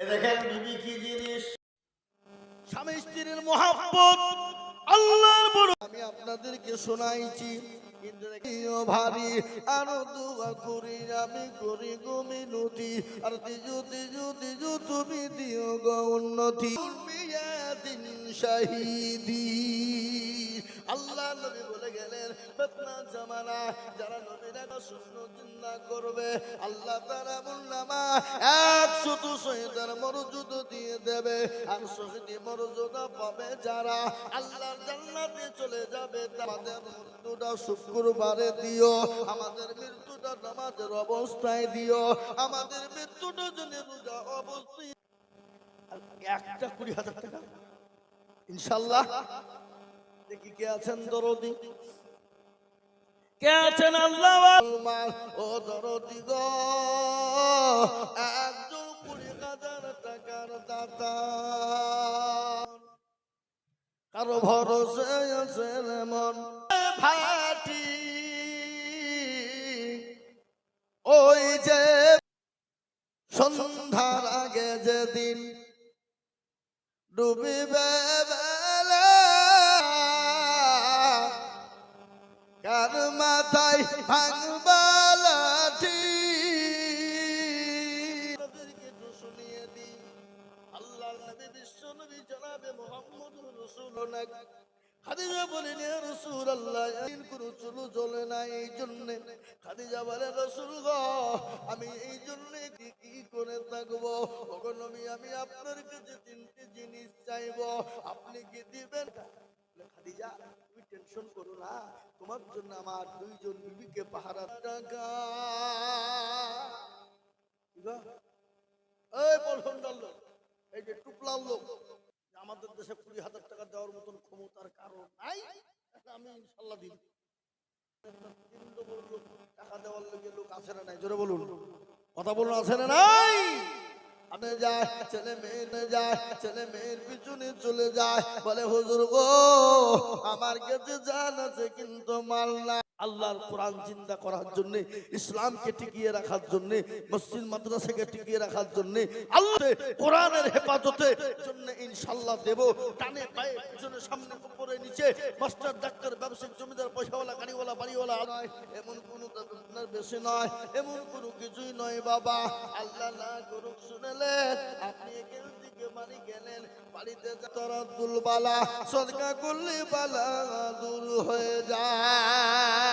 দেখেন বিবি কি জিনিস আমি আপনাদেরকে শোনাইছি ভারী, আরও দোয়া করি, আমি করি গো মিনতি। আর তিজু তিজু তিজু তুমি দিও গো উন্নতি। শাহিদি। আল্লাহ নবী বলে গেলেন জামানা, যারা নবীর শূন্য চিন্তা করবে, আল্লাহ তারা বললামা একশো তো শহীদের দিয়ে দেবে, আর শহীদি পাবে যারা? জান্নাতে চলে যাবে আমাদের মৃত্যুটা শুক্রবারে দিও, আমাদের মৃত্যুটা নামাজের অবস্থায় দিও, আমাদের মৃত্যুটা জন্য রোজা অবস্থায় একটা কুড়ি হাজার টাকা? ইনশাল্লাহ দেখি কে আছেন দরদি? কে আছেন আল্লাহ? ও দরদি গো একজন কুড়ি হাজার টাকার দাতা। কারও ভরসে আছে মন। ভাটি ওই যে সন্ধ্যার আগে যেদিন ডুবিবে কার মাথায় একটু আল্লাহর গো, আমি এই জন্য কি করে থাকব? নবী, আমি আপনার কাছে তিনটি জিনিস চাইব। আপনি কি দিবেন? খাদিজা টেনশন করো না। তোমার জন্য আমার দুইজন বিবিকে পাহারা টাকা। এই বলহন্ডার লোক, এই যে টুপলার লোক আমাদের দেশে কুড়ি হাজার টাকা দেওয়ার মতন ক্ষমতার কারণ নাই আমি ইনশাল্লাহ দিন টাকা দেওয়ার লোক আছে না নাই? জোরে বলুন। কথা বলুন, আছে না নাই? মেয়ে মেয়ের চলে যায়। বলে হুজুর গো আমার কাছে জান আছে কিন্তু মাল না আল্লাহর কোরআন চিন্তা করার জন্য, ইসলামকে টিকিয়ে রাখার জন্য, মসজিদ মাদ্রাসাকে টিকিয়ে রাখার জন্য আল্লাহ কোরআনের হেফাজতে জন্য ইনশাল্লাহ দেব। টানে পায়ে, পিছনে, সামনে, উপরে, নিচে, মাস্টার, ডাক্তার, ব্যবসায়িক, জমিদার, পয়সাওয়ালা, গাড়িওয়ালা, বাড়িওয়ালা এমন কোনো আপনার বেশি নয়, এমন কোনো কিছুই নয় বাবা। আল্লাহ না করুক শুনেলেন, আপনি এখান থেকে বাড়ি গেলেন, বাড়িতে তরাদুল বালা, সদকা করলে বালা দূর হয়ে যায়।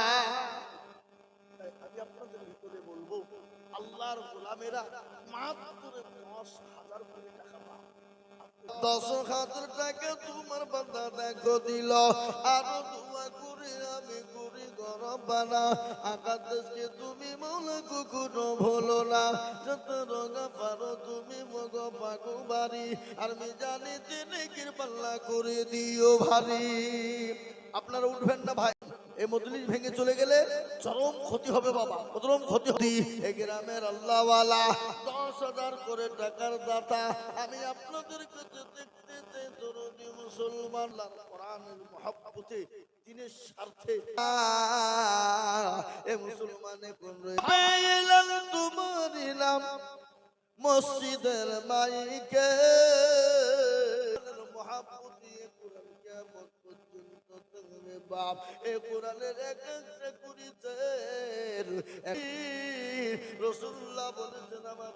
দশ হাজার টাকা তোমার দেখো দিল। করে আমি করি গরম বানা আকাশকে তুমি মনে কুকুরো ভুলো না। যত রঙা পারো তুমি মগ পাগু বাড়ি। আর আমি জানি যে নেকির পাল্লা করে দিও ভারী। আপনারা উঠবেন না ভাই। এই মজলিস ভেঙে চলে গেলে চরম ক্ষতি হবে বাবা, চরম ক্ষতি হবে। এই গ্রামের আল্লাহওয়ালা দশ হাজার করে টাকার দাতা, আমি আপনাদের মসজিদের মাইকে। পর্যন্ত বাপ, এ কোরআনের এক একটা কুড়িতের রসুল্লাহ বলেছেন, আমার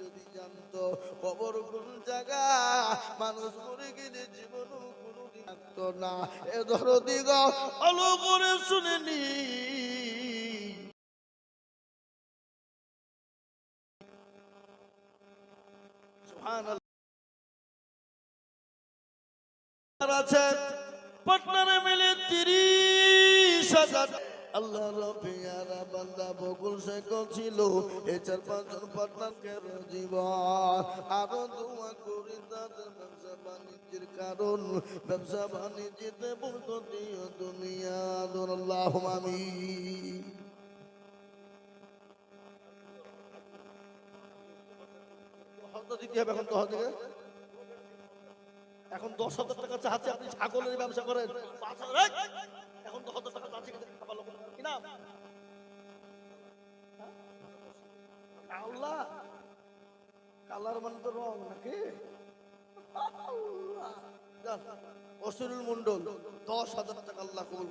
যদি জানতো, কবর কোন জায়গা? মানুষ মরে গেলে জীবন কোনো থাকতো না। এ ধরো দিগ, আলো করে শুনেনি সুবহানাল্লাহ চার পাঁচজন পাটনারকে জীবন। আরও দোয়া করি তাদের ব্যবসা বাণিজ্যের কারণ। ব্যবসা বাণিজ্যতে বরকতীয় দুনিয়া আল্লাহ আমি এখন তো থেকে এখন দশ হাজার টাকা চাচ্ছে, আপনি ছাগলের ব্যবসা করেন! এখন দশ হাজার টাকা চাচ্ছে, কিন্তু খাবার লোক কি আল্লাহ। কালার মানে তো রং নাকি অসুরুল মন্ডল দশ হাজার টাকা আল্লাহ কবুল।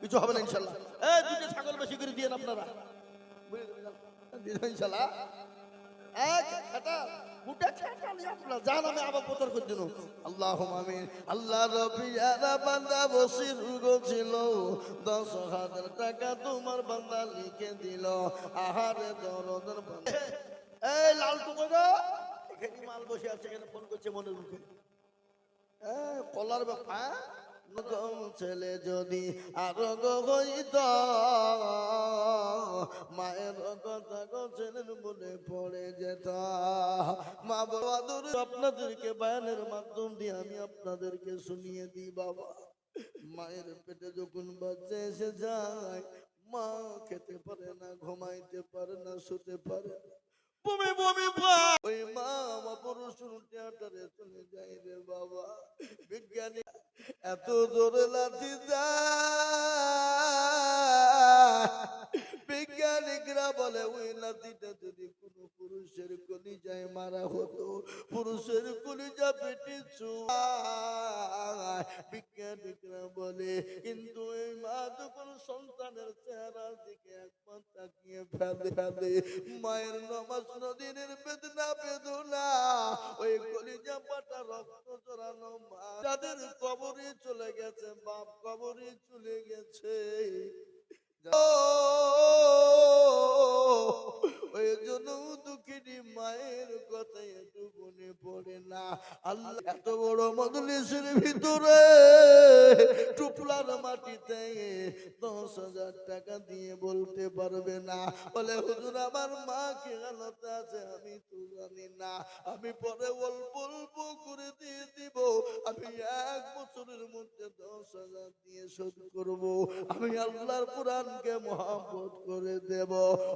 কিছু হবে না ইনশাল্লাহ। এই দুটো ছাগল বেশি করে দিয়ে আপনারা। ইনশাল্লাহ। এক খাটা গোটা খাটা নিয়ে আমি আবার প্রচার করে দিন আল্লাহ আমিন। আল্লাহ রবি আরা বান্দা বসির ছিল দশ হাজার টাকা তোমার বান্দা লিখে দিল। আহারে দরদের বান্দা। এই লাল টুকো এখানে মাল বসে আছে, এখানে ফোন করছে মনে মুখে। হ্যাঁ কলার ব্যাপার ছেলে যদি হইত, মায়ের কথা ছেলের পড়ে যেত। মা বাবা দূরে আপনাদেরকে বায়ানের মাধ্যম দিয়ে আমি আপনাদেরকে শুনিয়ে দিই বাবা। মায়ের পেটে যখন বাচ্চা এসে যায়, মা খেতে পারে না, ঘুমাইতে পারে না, শুতে পারে বমি বমি ওই মা থিয়েটারে চলে যায় রে বাবা। বিজ্ঞানী এত জোরে লাঠি বিজ্ঞানিকরা বলে, ওই লাঠিটা যদি কোনো পুরুষের কলিজায় মারা হতো, পুরুষের কলিজা পেটে চুয়ায় বিজ্ঞানিকরা বলে, কিন্তু এই মা যখন সন্তানের চেহারার দিকে একবার তাকিয়ে ফেলে ফেলে। মায়ের নমাজ নদীনের বেদনা বেদনা। ওই কলিজা পাটা রক্ত জড়ানো মা। যাদের কবরে চলে গেছে, বাপ কবরে চলে গেছে। এত বড় মজলিসের ভিতরে টুপলার মাটিতে দশ হাজার টাকা দিয়ে বলতে পারবে না। বলে, হুজুর, আমার মা কি আছে আমি তো না। আমি পরে অল্প অল্প করে দিয়ে দিব। আমি এক বছরের মধ্যে দশ হাজার দিয়ে শোধ করব। আমি আল্লাহর কোরআনকে মহাব্বত করে দেব।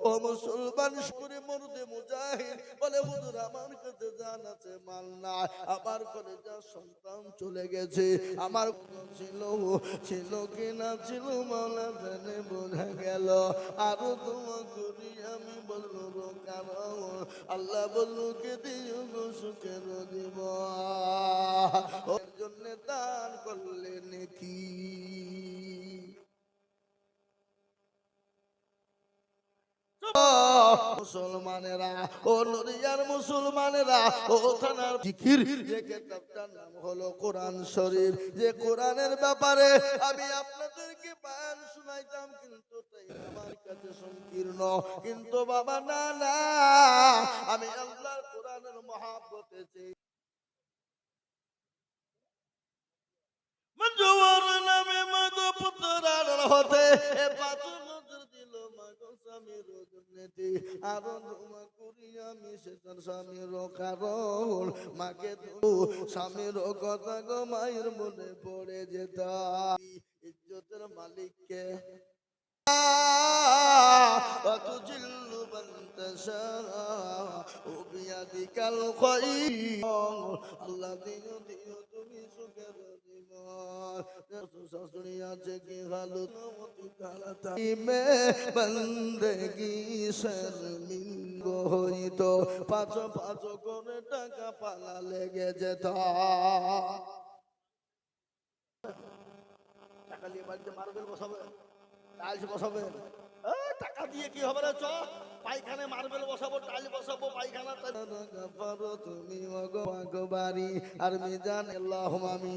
ও মুসলমান করে মরদে মুজাহিদ বলে, হুজুর, আমার কাছে জান আছে, মাল না আমার ঘরে যা সন্তান চলে গেছে। আমার ছিল ছিল কি না ছিল মাওলা জানে বোঝা গেল। আরও তোমা করি, আমি বলল কারণ আল্লাহ বলল কে দিও গো, সুখের দিব জন্য দান করলে নাকি। মুসলমানেরা, ও নদিয়ার মুসলমানেরা, ও থানার জিকির। যে কিতাবটার নাম হলো কোরআন শরীফ। যে কোরআনের ব্যাপারে আমি আপনাদেরকে বায়ান শুনাইতাম, কিন্তু আমার কাছে সংকীর্ণ। কিন্তু বাবা, না না, আমি আল্লাহর কোরআনের মহাব্বতে চাই মঞ্জুয়ার নামে মাগো পুত্রার হতে এ পাথর স্বামীর জন্যতে আরো ধুমা করি আমি সে তার স্বামীর কারণ মাকে তো স্বামীর কথা গো মায়ের মনে পড়ে যেত ইজ্জতের মালিককে وتجل من تشاء وبيدك الخير الذي يطيع তুমি সুখের জীবন শাশুড়ি পাঁচ পাঁচ করে টাকা লেগে যেত। টাকা নিয়ে বাড়িতে বসাবে টাইলস বসাবে টাকা দিয়ে কি হবে রে চ? পায়খানে মার্বেল বসাবো টাইল বসাবো পায়খানা তুমি আর মিজান আল্লাহ আমি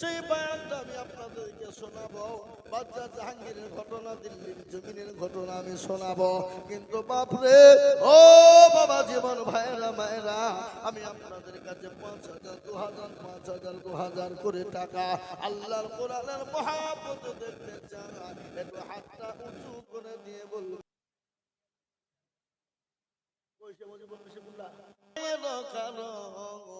সেই বয়ানটা আমি আপনাদেরকে শোনাবো বাচ্চা জাহাঙ্গীরের ঘটনা দিল্লির জমিনের ঘটনা আমি শোনাবো কিন্তু বাপরে ও বাবা জীবন ভাইরা মায়েরা আমি আপনাদের কাছে পাঁচ হাজার দু হাজার পাঁচ হাজার দু হাজার করে টাকা আল্লাহর কোরআনের মহাপত দেখতে চান একটু হাতটা উঁচু করে দিয়ে বলব কারণ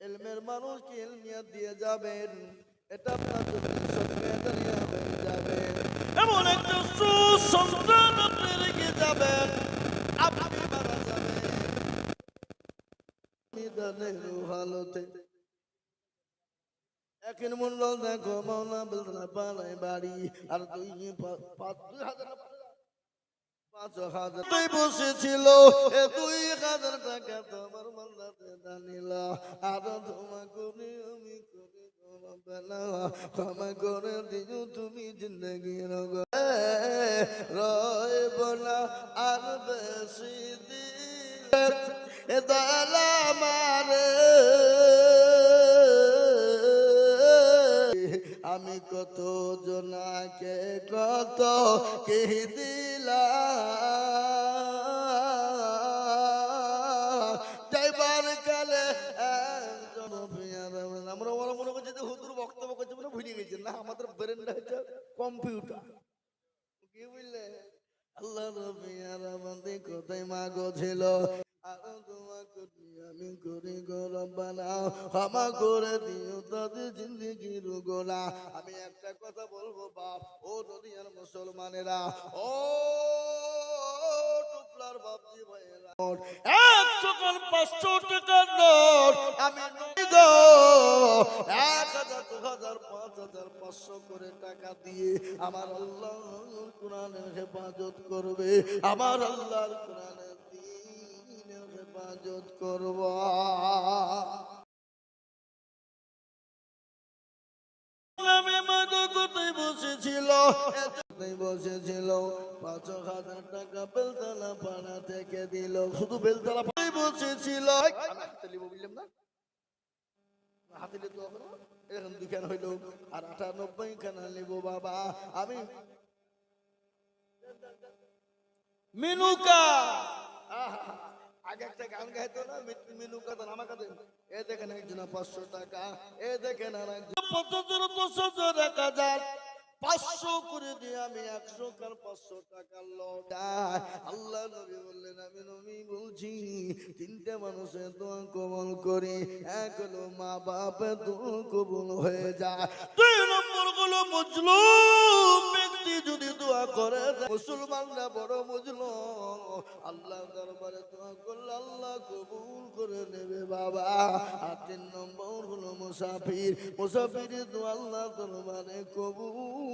এলমের মানুষকে এলমিয়াত দিয়ে যাবেন এটা আপনার জন্য হয়ে যাবে এমন একটা সুসন্তান আপনি রেখে যাবেন আপনি মারা যাবেন। নিদানের ভালোতে এখন মূল্য দেখো মাওনা বেলতলা পাড়ায় বাড়ি আর দুই পাঁচ দুই হাজার পাঁচ হাজার তুই বসেছিল এ দুই হাজার টাকা তোমার মান্দাতে দানিল। ক্ষমা করে দিও, তুমি জিন্দগি রইব না আর বেশি দিন দালা মারে। আমি কত জনাকে কত কে দিলাম? গেছে, না, আমাদের ব্রেনটা হচ্ছে কম্পিউটার কি বুঝলে আল্লাহ রবিয়ার আমাদের কোথায় মাগো ছিল? আর দিয়ে আমি করি গরবানা ক্ষমা করে দিও, তাদের জিন্দগির গোলা আমি একটা কথা বলব, বাপ, ও নদীয়ার মুসলমানেরা, ও টুপলার বাপজি ভাইয়েরা। এক সকল পাঁচশো টাকার নোট। আমি এক হাজার দু হাজার পাঁচ হাজার পাঁচশো করে টাকা দিয়ে আমার আল্লাহ কোরআনের হেফাজত করবে। আমার আল্লাহর কোরআনের দিনের হেফাজত করব। নামে মাগো বসেছিল। বসেছিল। পাঁচ হাজার টাকা বেলতলা পাড়া থেকে দিল। শুধু বেলতলা পাড়ায় বসেছিল। আমি হাতে লিবো বুঝলাম না? হাতে লিখতে হবে এরকম দুখান হইল। আর আটানব্বই খানা লিব বাবা। আমি মিনুকা! আগে একটা গান গাইতো না মিনুকা তো আমাকে দেন এ দেখেন একজন পাঁচশো টাকা এ দেখেন আর একজন পঁচাত্তর দশ হাজার এক হাজার। পাঁচশো করে দিয়ে আমি একশো কার পাঁচশো টাকার লটাই আল্লাহ নবী বললেন, আমি নবী বলছি, তিনটে মানুষের দোয়া কবল করি, এক হলো মা বাপে দোয়া কবল হয়ে যায়। দুই নম্বর হলো মজলুম ব্যক্তি যদি দোয়া করে মুসলমানরা বড় মজলুম। আল্লাহ দরবারে দোয়া করলে আল্লাহ কবুল করে নেবে বাবা। আর তিন নম্বর হলো মুসাফির। মুসাফির দোয়া আল্লাহ দরবারে কবুল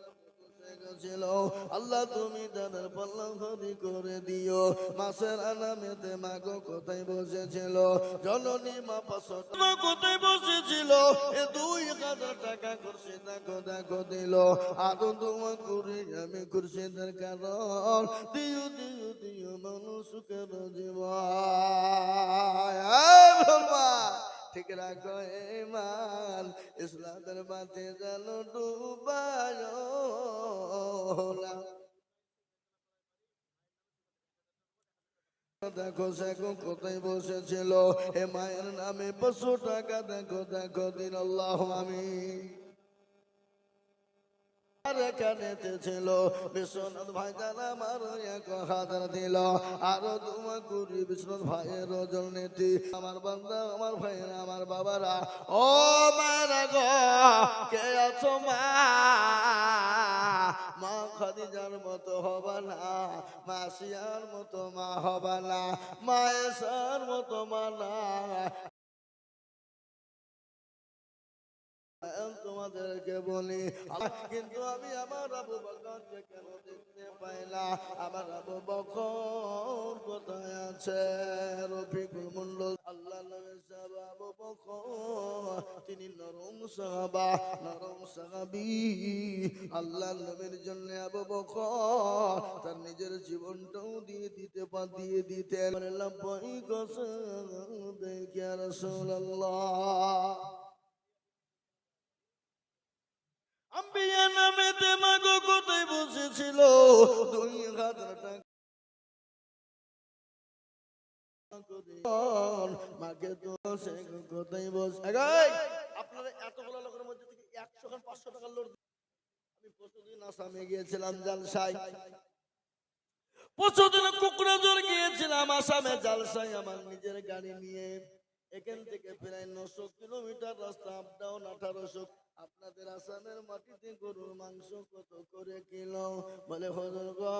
ছিল। আল্লাহ, তুমি তাদের পাল্লা ভারী করে দিও। মাসের আনামেতে মাগো কোথায় বসেছিল? জননী মা পাশো কোথায় বসেছিল? এ দুই হাজার টাকা করছে দেখো দেখো দিল। আরও তোমার করি আমি খুরশিদের কারণ। দিও দিও দিও মানুষ সুখের জীবন ঠিক রাখো ইমান ইসলামের মাঝে যেন ডুবায়। দেখো দেখো কোথায় বসেছিল এ মায়ের নামে পাঁচশো টাকা দেখো দেখো দিন আল্লাহ আমি বিশ্বনাথ ভাই হাজার দিল। আরও বিশ্বনাথ ভাইয়ের ওজন নীতি। আমার বান্দা, আমার ভাইয়েরা, আমার বাবারা, ও মারা গো, কে আছো মা? খাদিজার মতো হবে না মাসিয়ার মতো মা হবে না মতো মা তোমাদেরকে বলি কিন্তু আমি আমার আবু বকরকে কেন দেখতে আমার আবু বকর কোথায় আছে? রফিকুল মন্ডল, আল্লাহ সাহাবা, আবু বকর, তিনি নরম সাহাবা, নরম সাহাবি। আল্লাহ নবীর জন্য আবু বকর তার নিজের জীবনটাও দিয়ে দিতে পা দিয়ে দিতে লব্বাই কসম দেখে রাসূলুল্লাহ। আম্বিয়া নামে মাগো কোথায় বসেছিল? একশো পাঁচশো টাকার লোক আমি আসামে গিয়েছিলাম জালসাই প্রতিদিন কুকুরাজোর গিয়েছিলাম আসামে জালসাই আমার নিজের গাড়ি নিয়ে। এখান থেকে প্রায় নশো কিলোমিটার রাস্তা আপ ডাউন আঠারোশো আপনাদের আসামের মাটিতে গরুর মাংস কত করে কিলো? বলে, হজর গো,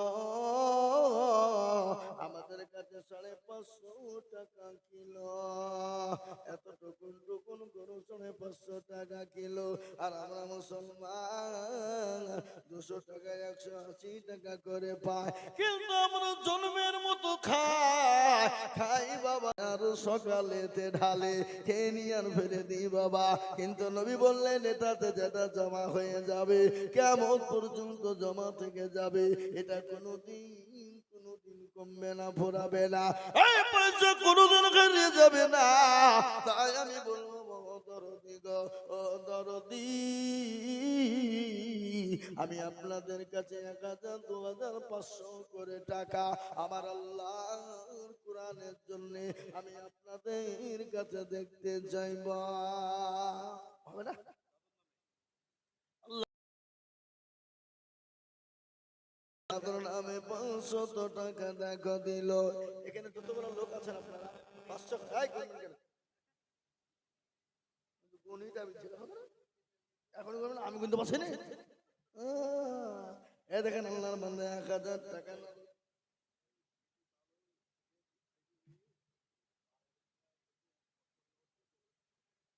আমাদের কাছে সাড়ে পাঁচশো টাকা কিলো। এত টুকুন টুকুন গরু সাড়ে পাঁচশো টাকা কিলো। আর আমরা মুসলমান দুশো টাকা একশো আশি টাকা করে পাই। কিন্তু আমরা জন্মের মতো খাই। খাই বাবা, আর সকালেতে ঢালে খেয়ে নিয়ে আর ফেলে দিই বাবা। কিন্তু নবী বললেন এটাতে যেটা জমা হয়ে যাবে, কেমন পর্যন্ত জমা থেকে যাবে, এটা কোনোদিন কোনোদিন কমবে না ফোরাবে না। এই পয়সা কোনোদিন আমি আপনাদের কাছে এক হাজার, দু হাজার, পাঁচশো করে টাকা আমার আল্লাহ কোরআনের জন্য আমি আপনাদের কাছে দেখতে চাইব। আপনার নামে পাঁচশত টাকা দেখা দিল। এখানে যতগুলো লোক আছেন আপনারা, পাঁচশো গণিত আমি এখন আমি কিন্তু বসে নেই এ দেখেন আল্লাহর বান্দা এক হাজার টাকা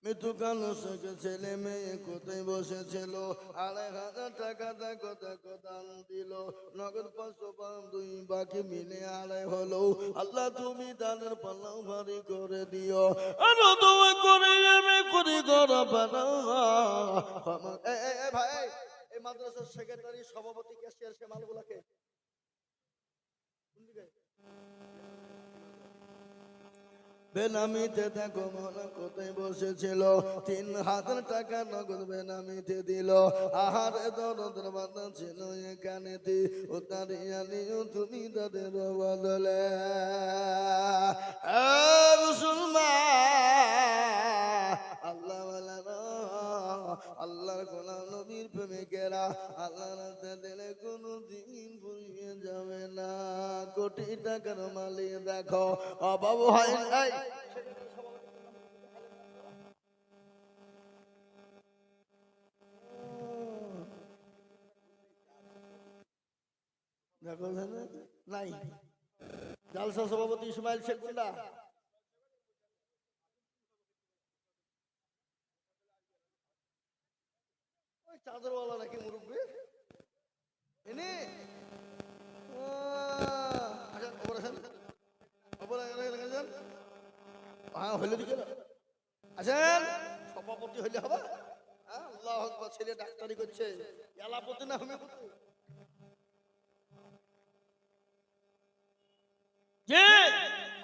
মৃত্যুকাল থেকে ছেলে মেয়ে কোথায় বসেছিল? আড়াই হাজার টাকা দেখো দেখো দান দিল। নগদ পাঁচশো পাঁচ দুই বাকি মিলে আড়াই হলো। আল্লাহ তুমি দানের পাল্লাও ভারী করে দিও। আরও তোমা করে আমি করি করো ভাই, এই মাদ্রাসার সেক্রেটারি সভাপতি ক্যাশিয়ার সে মালগুলাকে কোন দিকে? বেনামিতে দেখো মনে কোথায় বসেছিল? তিন হাজার টাকা নগদ বেনামিতে দিল। আহারে দরদের বাধা ছিল এখানে ও তারিয়া নিও তুমি তাদের বদলে। মুসলমান, আল্লাহ আল্লাহর গোলাম নবীর প্রেমিকেরা আল্লাহ রাতে দিলে কোনো দিন ভুলিয়ে যাবে না। কোটি টাকার মালিক দেখো, অভাব হয় নাই। নাই। জালসা সভাপতি ইসমাইল শেখ কোনটা ওই চাদরওয়ালা নাকি মুরব্বী? এনে হ্যাঁ হইলে দিকে আছেন সভাপতি হইলে হবে। আল্লাহ আকবার ছেলে ডাক্তারি করছে। এলাপতি না হোমিওপ্যাথি কে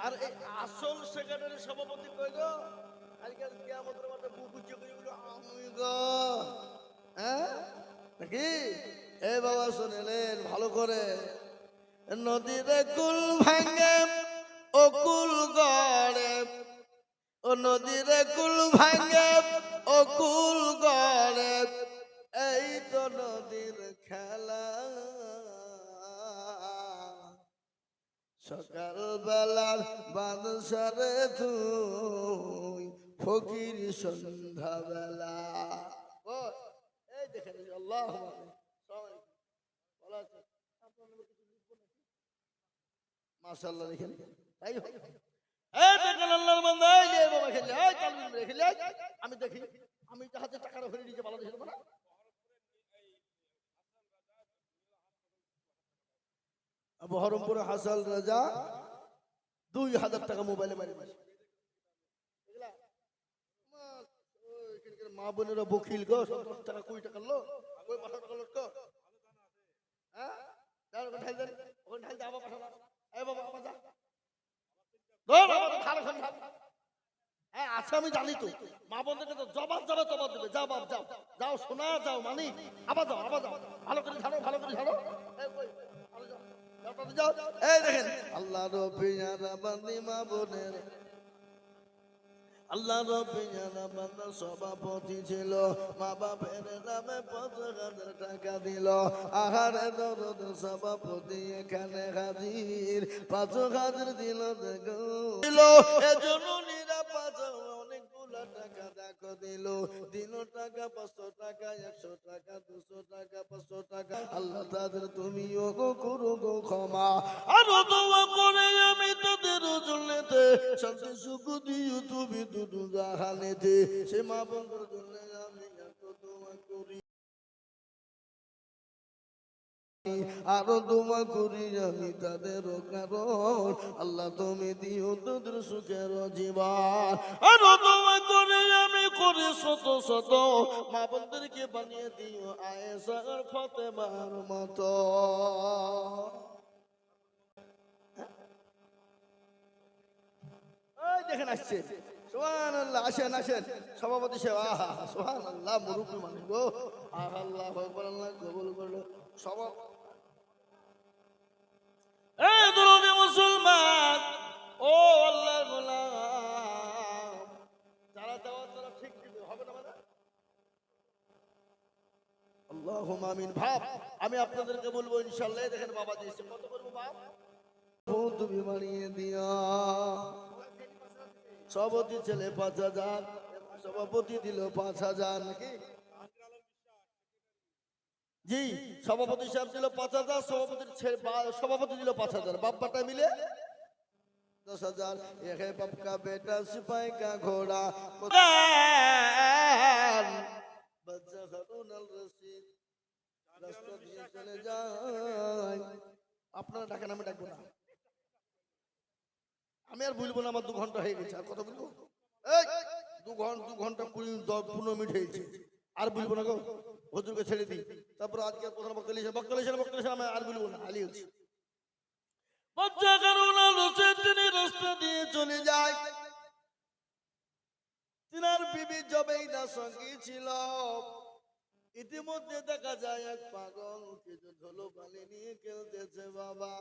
আর এই আসল সেক্রেটারি সভাপতি কই গো? আজকাল কিয়ামতের মাঠে বুক উচ্চ করে বলো আমি গো। হ্যাঁ? নাকি? এ বাবা শুনেলেন ভালো করে। নদীরে কুল ভাঙে, ও কুল গড়ে। ও নদীরে কুল ভাঙে, ও কুল গড়ে। এই তো নদীর খেলা। সকাল বেলার বাদশারে তুই, ফকির সন্ধ্যা বেলা এই দেখেন আল্লাহ মাশাআল্লাহ দেখেন। তাই হয়। এই দেখেন আল্লাহর বান্দা এই যে বাবা খেলে এই কালবিন মেরে খেলে এই, আমি দেখি আমি জাহাজে টাকাটা ফেলে দিয়েছি বাংলাদেশের না? বহরমপুরে হাসাল রাজা দুই হাজার টাকা মোবাইলে মারি? মা- বোনেরা বকিল গো সব টাকা কুড়ি টাকা লো টাকা লোট হ্যাঁ? হ্যাঁ জানি মা বোনদেরকে তো, জবাব যাবে জবাব যাও বাপ, যাও। যাও শোনা যাও মানি। আবার যাও আবার যাও। ভালো করে ঝাড়ো, ভালো করে ঝাড়ো। এই আল্লাহ রবিয়ারা বান্দি মা বোনের আল্লাহ রবিয়ারা বান্দা সভাপতি ছিল। মা বাপের নামে পাঁচ হাজার টাকা দিল। আহারে দরদ সভাপতি এখানে হাজির। পাঁচ হাজার দিল। এজন্য টাকা দিল। দিল টাকা, পাঁচশো টাকা, একশো টাকা, দুশো টাকা, পাঁচশো টাকা। আল্লাহ তাদের, তুমিও গো করো গো ক্ষমা। আরও দোয়া করে আমি তাদের জন্যতে। শান্তি, সুখ দিও তুমি দুদু জাহানেতে সে মা বন্ধুর জন্য আমি এত দোয়া করি। আরও দোয়া করি আমি তাদের কারণ। আল্লাহ তুমি দিও তোদের সুখের জীবন। আরও দোয়া করে আমি করি শত শত। মা বন্ধুরকে বানিয়ে দিও আয়েসার ফতেমার মতো। দেখেন আসছে। সোহান আল্লাহ আসেন আসেন। সভাপতি সাহেব, আহা সোহান আল্লাহ মুরুব্বী মানুষ গো। আহ আল্লাহ কবুল করল। দুরুদি মুসলমান ও আল্লাহ গোলাম। যারা দেওয়ার তারা ঠিক দিবে হবে না মানে? আল্লাহুম আমিন। ভাব আমি আপনাদেরকে বলব ইনশাআল্লাহ এই দেখেন বাবা দিয়েছে কত করব বাপ তুমি বানিয়ে দিয়া। সভাপতি ছেলে পাঁচ হাজার সভাপতি দিল পাঁচ হাজার নাকি? জি, সভাপতি সাহেব দিল পাঁচ হাজার সভাপতির সভাপতি দিল পাঁচ হাজার। বাপ্পাটা মিলে দশ হাজার। এহে বাপকা বেটা সিপাই কা ঘোড়া আপনারা ডাকেন, আমি ডাকবো না। আমি আর ভুলবো না, আমার দু ঘণ্টা হয়ে গেছে। আর কত বলব? দু ঘণ্টা দু ঘণ্টা কুড়ি দশ পনেরো মিনিট হয়েছে। আর বলব না গো। হুজুরকে ছেড়ে দিই। তারপর আজকে প্রধান বক্তা লিখে বক্তা লিখে বক্তা লিখে আমি আর বলব না, আলী হচ্ছে। তিনি রাস্তা দিয়ে চলে যায়। তিনার বিবি জবেইদার সঙ্গী ছিল। ইতিমধ্যে দেখা যায় এক পাগল, কিছু ধুলো পানি নিয়ে খেলতেছে বাবা।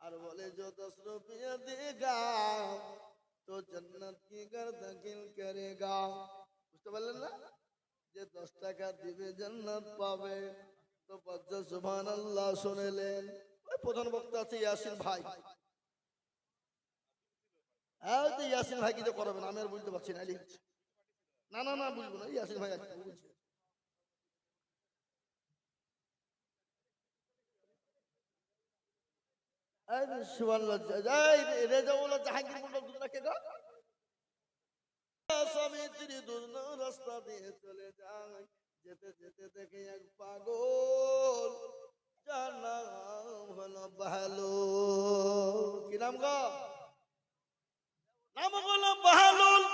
আর বলে যত শ্রপিয়া দেগা তো জন্নত কি গর্দ কিল করেগা? বুঝতে পারলেন না? যে দশ টাকা দিবে জান্নাত পাবে তো বাচ্চা সুবহান আল্লাহ শুনেলেন ওই প্রধান বক্তা আছে ইয়াসিন ভাই হ্যাঁ ইয়াসিন ভাই কিছু করাবেন আমি আর বুঝতে পারছি না লিখছি না না না বুঝব না ইয়াসিন ভাই বুঝছি এই সুবহানাল্লাহ, এই রে- রেজাউল্লাহ জাহাঙ্গীর মন্ডল কে গো? স্বামী স্ত্রী দুজনা রাস্তা দিয়ে চলে যায়। যেতে যেতে দেখে এক পাগল, যার নাম হলো বাহালু। কি নাম গো? নাম হলো বাহালুল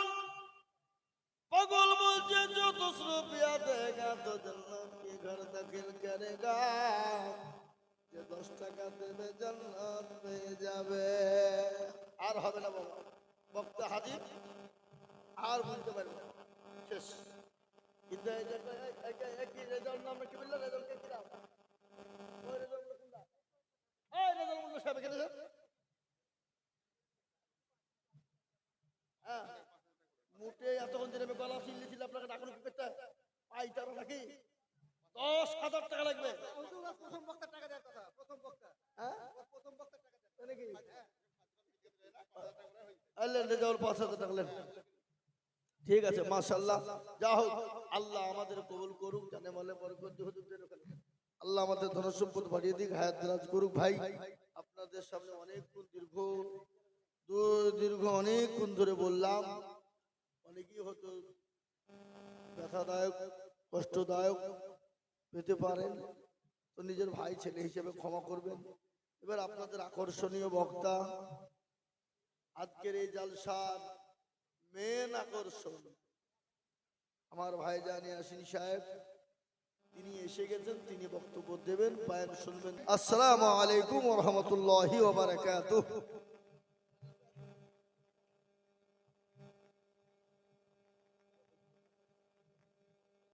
পাগল বলছে যত রুপিয়া দেগা তো জান্নাত কি ঘর দাখিল করেগা। যে দশ টাকা দেবে জান্নাত পেয়ে যাবে। আর হবে না বাবা বক্তা হাজির? আর বুঝতে পারবে শেষ। কিন্তু হ্যাঁ। এতক্ষণ আমি ছিল আপনাকে নাকি? দশ হাজার টাকা লাগবে। প্রথম টাকা দেওয়ার কথা প্রথম বক্তা। হ্যাঁ? প্রথম রেজাল্ট হাজার টাকা লাগবে ঠিক আছে মাশাল্লাহ যা হোক আল্লাহ আমাদের কবুল করুক জানে বলে বরকত দিয়ে হুজুর ওখানে। আল্লাহ আমাদের ধন সম্পদ বাড়িয়ে দিক হায়াত দিরাজ করুক ভাই। আপনাদের সামনে অনেকক্ষণ দীর্ঘ দীর্ঘ অনেকক্ষণ ধরে বললাম। অনেকই হতো ব্যথাদায়ক কষ্টদায়ক পেতে পারেন। তো নিজের ভাই ছেলে হিসেবে ক্ষমা করবেন। এবার আপনাদের আকর্ষণীয় বক্তা আজকের এই জালসার মেন আকর্ষণ। আমার ভাই জানি আসিন সাহেব, তিনি এসে গেছেন, তিনি বক্তব্য দেবেন পায়ন শুনবেন। আসসালামু আলাইকুম রহমতুল্লাহি